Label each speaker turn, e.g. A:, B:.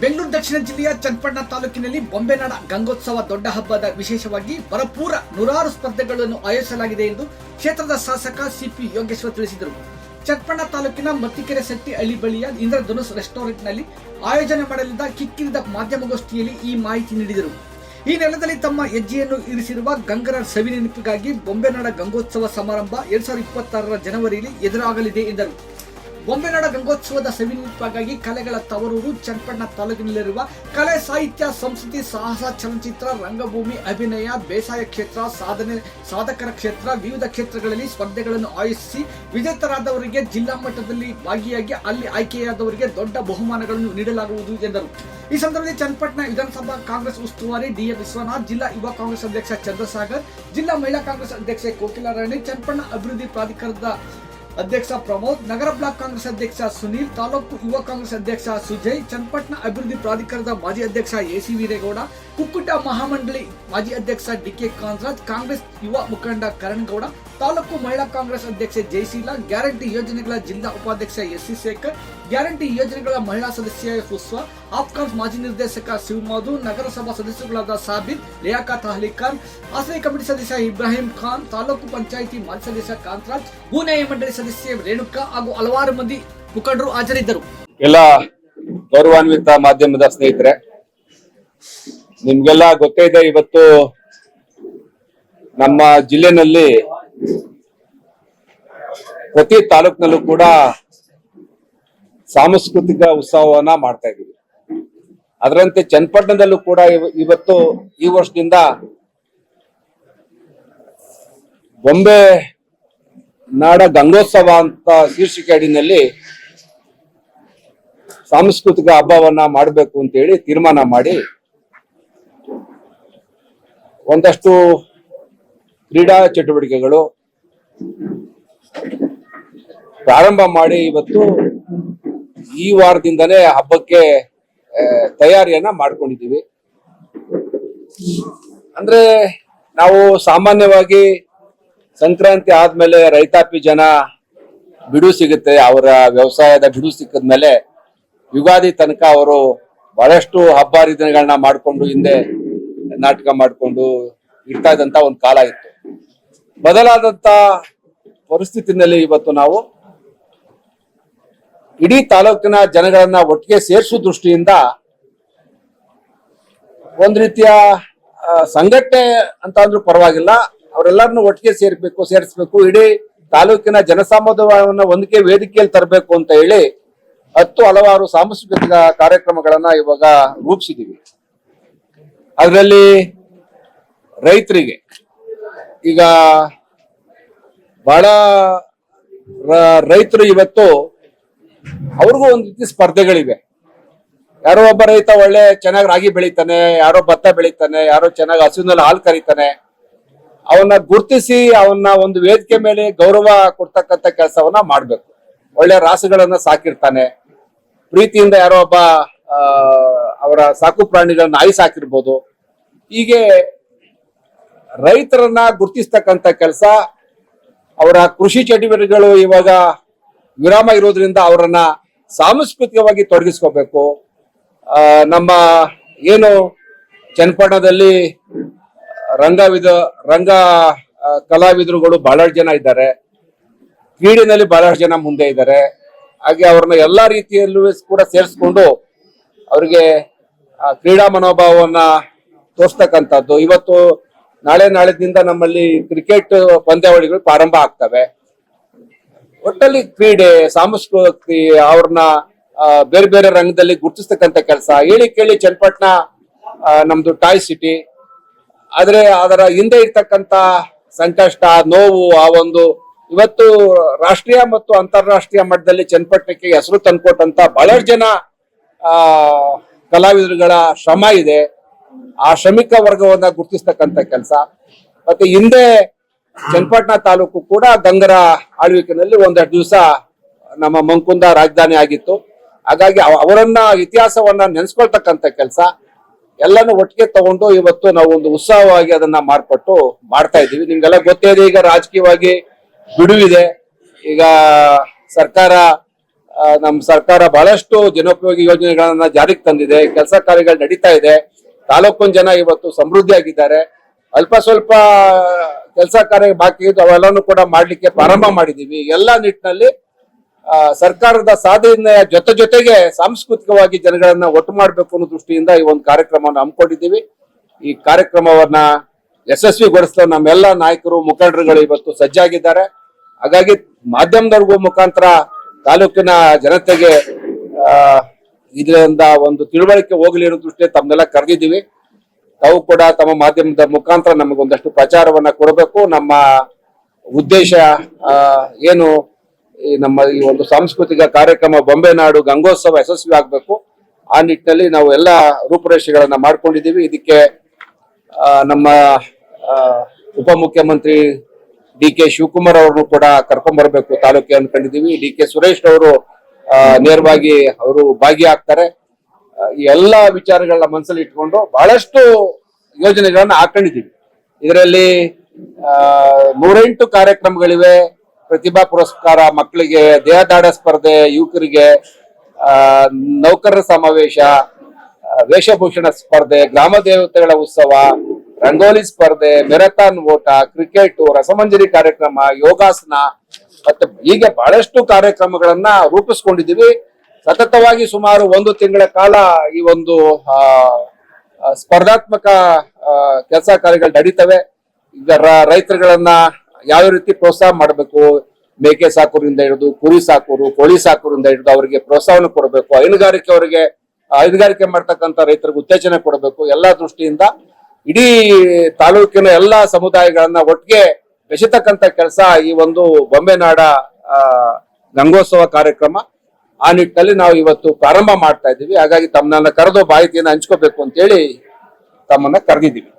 A: ಬೆಂಗಳೂರು ದಕ್ಷಿಣ ಜಿಲ್ಲೆಯ ಚನ್ನಪಟ್ಟಣ ತಾಲೂಕಿನಲ್ಲಿ ಬೊಂಬೆನಾಡ ಗಂಗೋತ್ಸವ ದೊಡ್ಡ ಹಬ್ಬದ ವಿಶೇಷವಾಗಿ ಭರಪೂರ ನೂರಾರು ಸ್ಪರ್ಧೆಗಳನ್ನು ಆಯೋಜಿಸಲಾಗಿದೆ ಎಂದು ಕ್ಷೇತ್ರದ ಶಾಸಕ ಸಿಪಿ ಯೋಗೇಶ್ವರ್ ತಿಳಿಸಿದರು. ಚನ್ನಪಟ್ಟಣ ತಾಲೂಕಿನ ಮತ್ತಿಕೆರೆ ಶೆಟ್ಟಿ ಹಳ್ಳಿ ಬಳಿಯ ಇಂದ್ರಧನುಷ್ ರೆಸ್ಟೋರೆಂಟ್ನಲ್ಲಿ ಆಯೋಜನೆ ಮಾಡಲಿದ್ದ ಕಿಕ್ಕಿರಿದ ಮಾಧ್ಯಮಗೋಷ್ಠಿಯಲ್ಲಿ ಈ ಮಾಹಿತಿ ನೀಡಿದರು. ಈ ನೆಲದಲ್ಲಿ ತಮ್ಮ ಹೆಜ್ಜೆಯನ್ನು ಇರಿಸಿರುವ ಗಂಗರ ಸವಿ ನೆನಪಿಗಾಗಿ ಬೊಂಬೆನಾಡ ಗಂಗೋತ್ಸವ ಸಮಾರಂಭ ಎರಡ್ ಸಾವಿರದ ಇಪ್ಪತ್ತಾರರ ಜನವರಿಯಲ್ಲಿ ಎದುರಾಗಲಿದೆ ಎಂದರು. ಬೊಂಬೆನಾಡ ಗಂಗೋತ್ಸವದ ಸವಿನೆನಪಿಗಾಗಿ ಕಲೆಗಳ ತವರೂರು ಚನ್ನಪಟ್ಟಣ ತಾಲೂಕಿನಲ್ಲಿರುವ ಕಲೆ ಸಾಹಿತ್ಯ ಸಂಸ್ಕೃತಿ ಸಾಹಸ ಚಲನಚಿತ್ರ, ರಂಗಭೂಮಿ, ಅಭಿನಯ, ಬೇಸಾಯ ಕ್ಷೇತ್ರ, ಸಾಧನೆ, ಸಾಧಕರ ಕ್ಷೇತ್ರ, ವಿವಿಧ ಕ್ಷೇತ್ರಗಳಲ್ಲಿ ಸ್ಪರ್ಧೆಗಳನ್ನು ಆಯೋಜಿಸಿ ವಿಜೇತರಾದವರಿಗೆ ಜಿಲ್ಲಾ ಮಟ್ಟದಲ್ಲಿ ಭಾಗಿಯಾಗಿ ಅಲ್ಲಿ ಆಯ್ಕೆಯಾದವರಿಗೆ ದೊಡ್ಡ ಬಹುಮಾನಗಳನ್ನು ನೀಡಲಾಗುವುದು ಎಂದರು. ಈ ಸಂದರ್ಭದಲ್ಲಿ ಚನ್ನಪಟ್ಟಣ ವಿಧಾನಸಭಾ ಕಾಂಗ್ರೆಸ್ ಉಸ್ತುವಾರಿ ಡಿಎ ವಿಶ್ವನಾಥ್, ಜಿಲ್ಲಾ ಯುವ ಕಾಂಗ್ರೆಸ್ ಅಧ್ಯಕ್ಷ ಚಂದ್ರಸಾಗರ್, ಜಿಲ್ಲಾ ಮಹಿಳಾ ಕಾಂಗ್ರೆಸ್ ಅಧ್ಯಕ್ಷೆ ಕೋಕಿಲಾರಾಯಣಿ, ಚನ್ನಪಟ್ಟಣ ಅಭಿವೃದ್ಧಿ ಪ್ರಾಧಿಕಾರದ ಅಧ್ಯಕ್ಷ ಪ್ರಮೋದ್, ನಗರ ಬ್ಲಾಕ್ ಕಾಂಗ್ರೆಸ್ ಅಧ್ಯಕ್ಷ ಸುನೀಲ್, ತಾಲೂಕು ಯುವ ಕಾಂಗ್ರೆಸ್ ಅಧ್ಯಕ್ಷ ಸುಜಯ್, ಚನ್ನಪಟ್ಟಣ ಅಭಿವೃದ್ಧಿ ಪ್ರಾಧಿಕಾರದ ಮಾಜಿ ಅಧ್ಯಕ್ಷ ಎಸಿ ವೀರೇಗೌಡ, ಕುಕ್ಕುಟ ಮಹಾಮಂಡಳಿ ಮಾಜಿ ಅಧ್ಯಕ್ಷ ಡಿಕೆ ಕಾಂತರಾಜ್, ಕಾಂಗ್ರೆಸ್ ಯುವ ಮುಖಂಡ ಕರಣ್ ಗೌಡ ತಾಲೂಕು ಮಹಿಳಾ ಕಾಂಗ್ರೆಸ್ ಅಧ್ಯಕ್ಷೆ ಜಯಶೀಲ, ಗ್ಯಾರಂಟಿ ಯೋಜನೆಗಳ ಜಿಲ್ಲಾ ಉಪಾಧ್ಯಕ್ಷ ಎಸ್ ಸಿ ಶೇಖರ್, ಗ್ಯಾರಂಟಿ ಯೋಜನೆಗಳ ಮಹಿಳಾ ಸದಸ್ಯ ಫುಸ್ವಾ ಆಫ್ಕಾನ್ಸ್ ಮಾಜಿ ನಿರ್ದೇಶಕ ಶಿವಮಾಧು, ನಗರಸಭಾ ಸದಸ್ಯರುಗಳಾದ ಸಾಬಿದ್ ಲಿಯಾಕತ್ ಅಹ್ಲಿ ಖಾನ್ ಆಶ್ರಯ ಕಮಿಟಿ ಸದಸ್ಯ ಇಬ್ರಾಹಿಂ ಖಾನ್, ತಾಲೂಕು ಪಂಚಾಯಿತಿ ಮಾಜಿ ಸದಸ್ಯ ಕಾಂತರಾಜ್ ಭೂನ್ಯಾಯ ಮಂಡಳಿ ಸದಸ್ಯ ರೇಣುಕಾ ಹಾಗೂ ಹಲವಾರು ಮಂದಿ ಮುಖಂಡರು ಹಾಜರಿದ್ದರು.
B: ಎಲ್ಲ ಗೌರವಾನ್ವಿತ ಮಾಧ್ಯಮದ ಸ್ನೇಹಿತರೆ, ನಿಮ್ಗೆಲ್ಲ ಗೊತ್ತೇ ಇದೆ, ಇವತ್ತು ನಮ್ಮ ಜಿಲ್ಲೆನಲ್ಲಿ ಪ್ರತಿ ತಾಲೂಕಿನಲ್ಲೂ ಕೂಡ ಸಾಂಸ್ಕೃತಿಕ ಉತ್ಸವವನ್ನ ಮಾಡ್ತಾ ಇದ್ದೀವಿ. ಅದರಂತೆ ಚನ್ನಪಟ್ಟಣದಲ್ಲೂ ಕೂಡ ಇವ- ಇವತ್ತು ಈ ವರ್ಷದಿಂದ ಬೊಂಬೆ ನಾಡ ಗಂಗೋತ್ಸವ ಅಂತ ಶೀರ್ಷಿಕೆ ಅಡಿನಲ್ಲಿ ಸಾಂಸ್ಕೃತಿಕ ಹಬ್ಬವನ್ನ ಮಾಡಬೇಕು ಅಂತ ಹೇಳಿ ತೀರ್ಮಾನ ಮಾಡಿ ಒಂದಷ್ಟು ಕ್ರೀಡಾ ಚಟುವಟಿಕೆಗಳು ಪ್ರಾರಂಭ ಮಾಡಿ ಇವತ್ತು ಈ ವಾರದಿಂದಲೇ ಹಬ್ಬಕ್ಕೆ ತಯಾರಿಯನ್ನ ಮಾಡ್ಕೊಂಡಿದ್ದೀವಿ. ಅಂದ್ರೆ ನಾವು ಸಾಮಾನ್ಯವಾಗಿ ಸಂಕ್ರಾಂತಿ ಆದ್ಮೇಲೆ ರೈತಾಪಿ ಜನ ಬಿಡು ಸಿಗುತ್ತೆ, ಅವರ ವ್ಯವಸಾಯದ ಬಿಡು ಸಿಕ್ಕದ್ಮೇಲೆ ಯುಗಾದಿ ತನಕ ಅವರು ಬಹಳಷ್ಟು ಹಬ್ಬ ಹರಿದಿನಗಳನ್ನ ಮಾಡ್ಕೊಂಡು ಹಿಂದೆ ನಾಟಕ ಮಾಡ್ಕೊಂಡು ಇರ್ತಾ ಇದ್ದಂತ ಒಂದು ಕಾಲ ಇತ್ತು. ಬದಲಾದಂತ ಪರಿಸ್ಥಿತಿನಲ್ಲಿ ಇವತ್ತು ನಾವು ಇಡೀ ತಾಲೂಕಿನ ಜನಗಳನ್ನ ಒಟ್ಟಿಗೆ ಸೇರಿಸುವ ದೃಷ್ಟಿಯಿಂದ ಒಂದ್ ರೀತಿಯ ಸಂಘಟನೆ ಅಂತ ಅಂದ್ರೂ ಪರವಾಗಿಲ್ಲ. ಅವರೆಲ್ಲರನ್ನು ಒಟ್ಟಿಗೆ ಸೇರ್ಬೇಕು, ಸೇರಿಸ್ಬೇಕು. ಇಡೀ ತಾಲೂಕಿನ ಜನಸಾಮುದಾಯವನ್ನು ಒಂದಕ್ಕೆ ವೇದಿಕೆಯಲ್ಲಿ ತರಬೇಕು ಅಂತ ಹೇಳಿ ಹತ್ತು ಹಲವಾರು ಸಾಂಸ್ಕೃತಿಕ ಕಾರ್ಯಕ್ರಮಗಳನ್ನ ಇವಾಗ ರೂಪಿಸಿದೀವಿ. ಅದರಲ್ಲಿ ರೈತರಿಗೆ ಈಗ ಬಹಳ ರೈತರು ಇವತ್ತು ಅವ್ರಿಗೂ ಒಂದು ರೀತಿ ಸ್ಪರ್ಧೆಗಳಿವೆ. ಯಾರೋ ಒಬ್ಬ ರೈತ ಒಳ್ಳೆ ಚೆನ್ನಾಗಿ ರಾಗಿ ಬೆಳಿತಾನೆ, ಯಾರೋ ಭತ್ತ ಬೆಳಿತಾನೆ, ಯಾರೋ ಚೆನ್ನಾಗಿ ಹಸುವಿನಲ್ಲಿ ಹಾಲು ಕರಿತಾನೆ, ಅವನ್ನ ಗುರ್ತಿಸಿ ಅವನ್ನ ಒಂದು ವೇದಿಕೆ ಮೇಲೆ ಗೌರವ ಕೊಡ್ತಕ್ಕಂತ ಕೆಲಸವನ್ನ ಮಾಡ್ಬೇಕು. ಒಳ್ಳೆ ರಾಸುಗಳನ್ನ ಸಾಕಿರ್ತಾನೆ. ಪ್ರೀತಿಯಿಂದ ಯಾರೋ ಒಬ್ಬ ಅವರ ಸಾಕು ಪ್ರಾಣಿಗಳನ್ನ ನಾಯಿ ಸಾಕಿರ್ಬೋದು. ಹೀಗೆ ರೈತರನ್ನ ಗುರ್ತಿಸ್ತಕ್ಕಂಥ ಕೆಲಸ, ಅವರ ಕೃಷಿ ಚಟುವಟಿಕೆಗಳು ಇವಾಗ ವಿರಾಮ ಇರೋದ್ರಿಂದ ಅವರನ್ನ ಸಾಂಸ್ಕೃತಿಕವಾಗಿ ತೊಡಗಿಸ್ಕೋಬೇಕು. ನಮ್ಮ ಏನು ಚನ್ನಪಟ್ಟಣದಲ್ಲಿ ರಂಗವಿದ, ರಂಗ ಕಲಾವಿದರುಗಳು ಬಹಳಷ್ಟು ಜನ ಇದ್ದಾರೆ. ಕ್ರೀಡೆನಲ್ಲಿ ಬಹಳಷ್ಟು ಜನ ಮುಂದೆ ಇದ್ದಾರೆ. ಹಾಗೆ ಅವ್ರನ್ನ ಎಲ್ಲಾ ರೀತಿಯಲ್ಲೂ ಕೂಡ ಸೇರಿಸ್ಕೊಂಡು ಅವರಿಗೆ ಕ್ರೀಡಾ ಮನೋಭಾವವನ್ನ ತೋರಿಸ್ತಕ್ಕಂಥದ್ದು. ಇವತ್ತು ನಾಳೆ ನಾಳೆದಿಂದ ನಮ್ಮಲ್ಲಿ ಕ್ರಿಕೆಟ್ ಪಂದ್ಯಾವಳಿಗಳು ಪ್ರಾರಂಭ ಆಗ್ತವೆ. ಒಟ್ಟಲ್ಲಿ ಕ್ರೀಡೆ, ಸಾಂಸ್ಕೃತಿ, ಅವ್ರನ್ನ ಬೇರೆ ಬೇರೆ ರಂಗದಲ್ಲಿ ಗುರುತಿಸ್ತಕ್ಕಂಥ ಕೆಲಸ. ಹೇಳಿ ಕೇಳಿ ಚನ್ನಪಟ್ಟಣ ನಮ್ದು ಟಾಯ್ ಸಿಟಿ. ಆದ್ರೆ ಅದರ ಹಿಂದೆ ಇರ್ತಕ್ಕಂತ ಸಂಕಷ್ಟ, ನೋವು, ಆ ಒಂದು ಇವತ್ತು ರಾಷ್ಟ್ರೀಯ ಮತ್ತು ಅಂತಾರಾಷ್ಟ್ರೀಯ ಮಟ್ಟದಲ್ಲಿ ಚನ್ನಪಟ್ಟಣಕ್ಕೆ ಹೆಸರು ತಂದ್ಕೊಟ್ಟಂತ ಬಹಳಷ್ಟು ಜನ, ಆ, ಕಲಾವಿದರುಗಳ ಶ್ರಮ ಇದೆ. ಆ ಶ್ರಮಿಕ ವರ್ಗವನ್ನ ಗುರುತಿಸ್ತಕ್ಕಂಥ ಕೆಲಸ. ಮತ್ತೆ ಹಿಂದೆ ಚನ್ನಪಟ್ಟಣ ತಾಲೂಕು ಕೂಡ ಗಂಗರ ಆಳ್ವಿಕೆನಲ್ಲಿ ಒಂದೆರಡು ದಿವಸ ನಮ್ಮ ಮಂಕುಂದ ರಾಜಧಾನಿ ಆಗಿತ್ತು. ಹಾಗಾಗಿ ಅವ- ಅವರನ್ನ ಇತಿಹಾಸವನ್ನ ನೆನೆಸ್ಕೊಳ್ತಕ್ಕಂಥ ಕೆಲಸ. ಎಲ್ಲಾನು ಒಟ್ಟಿಗೆ ತಗೊಂಡು ಇವತ್ತು ನಾವು ಒಂದು ಉತ್ಸಾಹವಾಗಿ ಅದನ್ನ ಮಾರ್ಪಟ್ಟು ಮಾಡ್ತಾ ಇದ್ದೀವಿ. ನಿಮ್ಗೆಲ್ಲ ಗೊತ್ತೇ ಇದೆ, ಈಗ ರಾಜಕೀಯವಾಗಿ ಬಿಡುವಿದೆ. ಈಗ ಸರ್ಕಾರ ನಮ್ಮ ಸರ್ಕಾರ ಬಹಳಷ್ಟು ಜನೋಪಯೋಗಿ ಯೋಜನೆಗಳನ್ನ ಜಾರಿಗೆ ತಂದಿದೆ. ಕೆಲಸ ಕಾರ್ಯಗಳು ನಡೀತಾ ಇದೆ. ತಾಲೂಕಿನ ಜನ ಇವತ್ತು ಸಮೃದ್ಧಿಯಾಗಿದ್ದಾರೆ. ಅಲ್ಪ ಸ್ವಲ್ಪ ಕೆಲಸ ಕಾರ್ಯ ಬಾಕಿ ಇದ್ದು ಅವೆಲ್ಲನೂ ಕೂಡ ಮಾಡಲಿಕ್ಕೆ ಪ್ರಾರಂಭ ಮಾಡಿದ್ದೀವಿ. ಎಲ್ಲ ನಿಟ್ಟಿನಲ್ಲಿ ಸರ್ಕಾರದ ಸಾಧನೆಯ ಜೊತೆ ಜೊತೆಗೆ ಸಾಂಸ್ಕೃತಿಕವಾಗಿ ಜನಗಳನ್ನ ಒಟ್ಟು ಮಾಡಬೇಕು ಅನ್ನೋ ದೃಷ್ಟಿಯಿಂದ ಈ ಒಂದು ಕಾರ್ಯಕ್ರಮವನ್ನು ಹಮ್ಮಿಕೊಂಡಿದ್ದೀವಿ. ಈ ಕಾರ್ಯಕ್ರಮವನ್ನ ಯಶಸ್ವಿಗೊಳಿಸಲು ನಮ್ಮೆಲ್ಲ ನಾಯಕರು, ಮುಖಂಡರುಗಳು ಇವತ್ತು ಸಜ್ಜಾಗಿದ್ದಾರೆ. ಹಾಗಾಗಿ ಮಾಧ್ಯಮದವ್ರಿಗೂ ಮುಖಾಂತರ ತಾಲೂಕಿನ ಜನತೆಗೆ ಇದರಿಂದ ಒಂದು ತಿಳುವಳಿಕೆ ಹೋಗಲಿ ಅನ್ನೋ ದೃಷ್ಟಿಯಲ್ಲಿ ತಮ್ಮನ್ನೆಲ್ಲ ಕರೆದಿದ್ದೀವಿ. ತಾವು ಕೂಡ ತಮ್ಮ ಮಾಧ್ಯಮದ ಮುಖಾಂತರ ನಮಗೊಂದಷ್ಟು ಪ್ರಚಾರವನ್ನ ಕೊಡಬೇಕು. ನಮ್ಮ ಉದ್ದೇಶ ಏನು ಈ ನಮ್ಮ ಈ ಒಂದು ಸಾಂಸ್ಕೃತಿಕ ಕಾರ್ಯಕ್ರಮ ಬೊಂಬೆ ನಾಡು ಗಂಗೋತ್ಸವ ಯಶಸ್ವಿ ಆಗ್ಬೇಕು. ಆ ನಿಟ್ಟಿನಲ್ಲಿ ನಾವು ಎಲ್ಲ ರೂಪುರೇಷೆಗಳನ್ನ ಮಾಡ್ಕೊಂಡಿದ್ದೀವಿ. ಇದಕ್ಕೆ ನಮ್ಮ ಉಪಮುಖ್ಯಮಂತ್ರಿ ಡಿ ಕೆ ಶಿವಕುಮಾರ್ ಅವ್ರನ್ನು ಕೂಡ ಕರ್ಕೊಂಡ್ಬರ್ಬೇಕು ತಾಲೂಕಿಗೆ ಅನ್ಕೊಂಡಿದ್ದೀವಿ. ಡಿ ಕೆ ಸುರೇಶ್ ಅವರು ನೇರವಾಗಿ ಅವರು ಭಾಗಿಯಾಗ್ತಾರೆ. ಎಲ್ಲ ವಿಚಾರಗಳನ್ನ ಮನಸ್ಸಲ್ಲಿ ಇಟ್ಕೊಂಡು ಬಹಳಷ್ಟು ಯೋಜನೆಗಳನ್ನ ಹಾಕೊಂಡಿದ್ದೀವಿ. ಇದರಲ್ಲಿ ನೂರೆಂಟು ಕಾರ್ಯಕ್ರಮಗಳಿವೆ. ಪ್ರತಿಭಾ ಪುರಸ್ಕಾರ, ಮಕ್ಕಳಿಗೆ ದೇಹದಾಡ ಸ್ಪರ್ಧೆ, ಯುವಕರಿಗೆ ನೌಕರರ ಸಮಾವೇಶ ವೇಷಭೂಷಣ ಸ್ಪರ್ಧೆ, ಗ್ರಾಮ ದೇವತೆಗಳ ಉತ್ಸವ, ರಂಗೋಲಿ ಸ್ಪರ್ಧೆ ಮೆರಥಾನ್ ಓಟ, ಕ್ರಿಕೆಟ್, ರಸಮಂಜರಿ ಕಾರ್ಯಕ್ರಮ, ಯೋಗಾಸನ ಮತ್ತೆ ಹೀಗೆ ಬಹಳಷ್ಟು ಕಾರ್ಯಕ್ರಮಗಳನ್ನ ರೂಪಿಸ್ಕೊಂಡಿದ್ದೀವಿ. ಸತತವಾಗಿ ಸುಮಾರು ಒಂದು ತಿಂಗಳ ಕಾಲ ಈ ಒಂದು ಸ್ಪರ್ಧಾತ್ಮಕ ಕೆಲಸ ಕಾರ್ಯಗಳು ನಡೀತವೆ. ಈಗ ರೈತರುಗಳನ್ನ ಯಾವ ರೀತಿ ಪ್ರೋತ್ಸಾಹ ಮಾಡಬೇಕು? ಮೇಕೆ ಸಾಕೋರಿಂದ ಹಿಡಿದು, ಕುರಿ ಸಾಕೋರು, ಕೋಳಿ ಸಾಕೋರಿಂದ ಹಿಡಿದು ಅವರಿಗೆ ಪ್ರೋತ್ಸಾಹವನ್ನು ಕೊಡಬೇಕು. ಹೈನುಗಾರಿಕೆ ಅವರಿಗೆ, ಹೈನುಗಾರಿಕೆ ಮಾಡ್ತಕ್ಕಂಥ ರೈತರಿಗೆ ಉತ್ತೇಜನ ಕೊಡಬೇಕು. ಎಲ್ಲಾ ದೃಷ್ಟಿಯಿಂದ ಇಡೀ ತಾಲೂಕಿನ ಎಲ್ಲಾ ಸಮುದಾಯಗಳನ್ನ ಒಟ್ಟಿಗೆ ಬೆಸೆತಕ್ಕಂತ ಕೆಲಸ ಈ ಒಂದು ಬೊಂಬೆನಾಡ ಗಂಗೋತ್ಸವ ಕಾರ್ಯಕ್ರಮ ಆ ನಿಟ್ಟಿನಲ್ಲಿ ನಾವು ಇವತ್ತು ಪ್ರಾರಂಭ ಮಾಡ್ತಾ ಇದ್ದೀವಿ. ಹಾಗಾಗಿ ತಮ್ಮನ್ನ ಕರೆದು ಮಾಹಿತಿಯನ್ನು ಹಂಚ್ಕೋಬೇಕು ಅಂತೇಳಿ ತಮ್ಮನ್ನ ಕರೆದಿದ್ದೀವಿ.